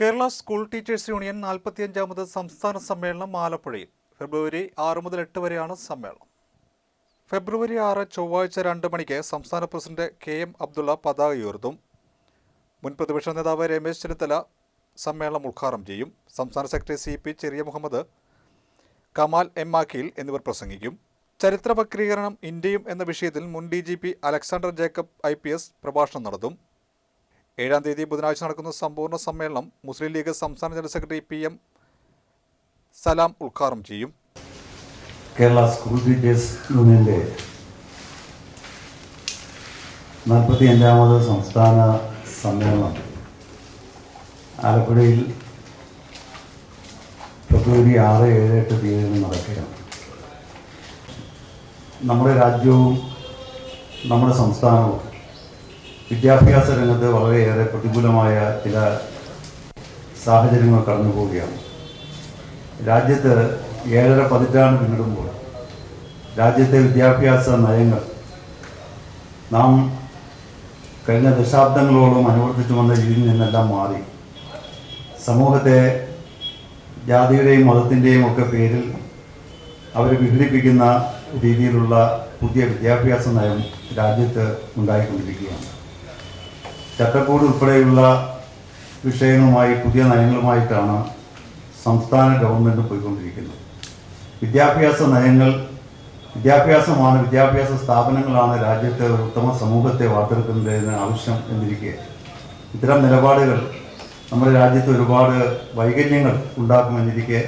Kerala school teachers union നാൽപ്പത്തിയഞ്ചാമത് സംസ്ഥാന സമ്മേളനം ആലപ്പുഴയിൽ ഫെബ്രുവരി ആറ് മുതൽ എട്ട് വരെയാണ് സമ്മേളനം. ഫെബ്രുവരി ആറ് ചൊവ്വാഴ്ച രണ്ട് മണിക്ക് സംസ്ഥാന പ്രസിഡന്റ് കെ എം അബ്ദുള്ള പതാക ഉയർത്തും. മുൻ പ്രതിപക്ഷ നേതാവ് രമേശ് ചെന്നിത്തല സമ്മേളനം ഉദ്ഘാടനം ചെയ്യും. സംസ്ഥാന സെക്രട്ടറി സി പി ചെറിയ മുഹമ്മദ് കമാൽ എം ആക്കീൽ എന്നിവർ പ്രസംഗിക്കും. ചരിത്ര വക്രീകരണം ഇന്ത്യയും എന്ന വിഷയത്തിൽ മുൻ D G P Alexander Jacob I P S പ്രഭാഷണം നടത്തും. ഏഴാം തീയതി ബുധനാഴ്ച നടക്കുന്ന സമ്പൂർണ സമ്മേളനം മുസ്ലിം ലീഗ് സംസ്ഥാന general secretary P M Salam ഉദ്ഘാടനം ചെയ്യും. കേരള സ്കൂൾ ടീച്ചേഴ്സ് യൂണിയന്റെ നാൽപ്പത്തി അഞ്ചാമത് സംസ്ഥാന സമ്മേളനം ആലപ്പുഴയിൽ ഫെബ്രുവരി ആറ് ഏഴ് എട്ട് തീയതികളിൽ നടക്കുകയാണ്. നമ്മുടെ രാജ്യവും നമ്മുടെ സംസ്ഥാനവും വിദ്യാഭ്യാസ രംഗത്ത് വളരെയേറെ പ്രതികൂലമായ ചില സാഹചര്യങ്ങൾ കടന്നു പോവുകയാണ്. രാജ്യത്ത് ഏഴര പതിറ്റാണ്ട് പിന്നിടുമ്പോൾ രാജ്യത്തെ വിദ്യാഭ്യാസ നയങ്ങൾ നാം കഴിഞ്ഞ ദശാബ്ദങ്ങളോളം അനുവർത്തിച്ചു വന്ന രീതിയിൽ നിന്നെല്ലാം മാറി. സമൂഹത്തെ ജാതിയുടെയും മതത്തിന്റെയും ഒക്കെ പേരിൽ അവരെ വിഘടിപ്പിക്കുന്ന രീതിയിലുള്ള പുതിയ വിദ്യാഭ്യാസ നയം രാജ്യത്ത് ഉണ്ടായിക്കൊണ്ടിരിക്കുകയാണ്. ചട്ടക്കൂട് ഉൾപ്പെടെയുള്ള വിഷയങ്ങളുമായി പുതിയ നയങ്ങളുമായിട്ടാണ് സംസ്ഥാന ഗവൺമെന്റ് പോയിക്കൊണ്ടിരിക്കുന്നത്. വിദ്യാഭ്യാസ നയങ്ങൾ വിദ്യാഭ്യാസമാണ് വിദ്യാഭ്യാസ സ്ഥാപനങ്ങളാണ് രാജ്യത്തെ ഉത്തമ സമൂഹത്തെ വാർത്തെടുക്കുന്നതിന് ആവശ്യം എന്നിരിക്കെ ഇത്തരം നിലപാടുകൾ നമ്മുടെ രാജ്യത്ത് ഒരുപാട് വൈകല്യങ്ങൾ ഉണ്ടാക്കുമെന്നിരിക്കെ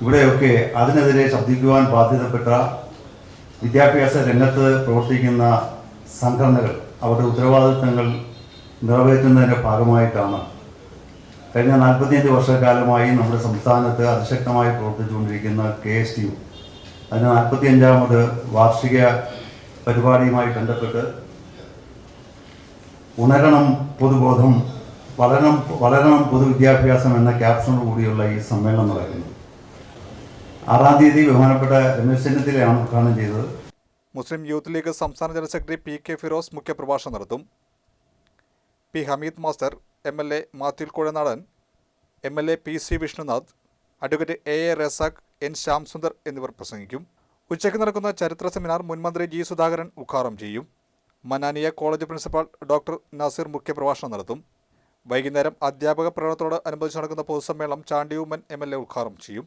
ഇവിടെയൊക്കെ അതിനെതിരെ ശബ്ദിക്കുവാൻ ബാധ്യതപ്പെട്ട വിദ്യാഭ്യാസ രംഗത്ത് പ്രവർത്തിക്കുന്ന സംഘടനകൾ അവരുടെ ഉത്തരവാദിത്തങ്ങൾ നിറവേറ്റുന്നതിന്റെ ഭാഗമായിട്ടാണ്. കഴിഞ്ഞ നാൽപ്പത്തിയഞ്ച് വർഷക്കാലമായി നമ്മുടെ സംസ്ഥാനത്ത് അതിശക്തമായി പ്രവർത്തിച്ചുകൊണ്ടിരിക്കുന്ന കെ എസ് ടി യു. അതിന് നാൽപ്പത്തിയഞ്ചാമത് വാർഷിക പരിപാടിയുമായി ബന്ധപ്പെട്ട് ഉണരണം പൊതുബോധം വളരണം വളരണം പൊതുവിദ്യാഭ്യാസം എന്ന ക്യാപ്ഷനോട് കൂടിയുള്ള ഈ സമ്മേളനം നടക്കുന്നത് ആറാം തീയതി ബഹുമാനപ്പെട്ട രമേശ് ചെന്നിത്തലയാണ് ഉദ്ഘാടനം ചെയ്തത്. മുസ്ലിം യൂത്ത് ലീഗ് സംസ്ഥാന general secretary P K Firos മുഖ്യപ്രഭാഷണം നടത്തും. P. Hameed master M. L. A. Mathew Kuzhalnadan M. L. A. P. C. Vishnunath advocate A. A. Razak N. Shyamsundar എന്നിവർ പ്രസംഗിക്കും. ഉച്ചയ്ക്ക് നടക്കുന്ന ചരിത്ര സെമിനാർ മുൻമന്ത്രി ജി. സുധാകരൻ ഉദ്ഘാടനം ചെയ്യും. Mannaniya college principal doctor Nasir മുഖ്യപ്രഭാഷണം നടത്തും. വൈകുന്നേരം അധ്യാപക പ്രകടനത്തോട് അനുബന്ധിച്ച് നടക്കുന്ന പൊതുസമ്മേളനം ചാണ്ടിയൂമ്മൻ എം. എൽ. എ. ഉദ്ഘാടനം ചെയ്യും.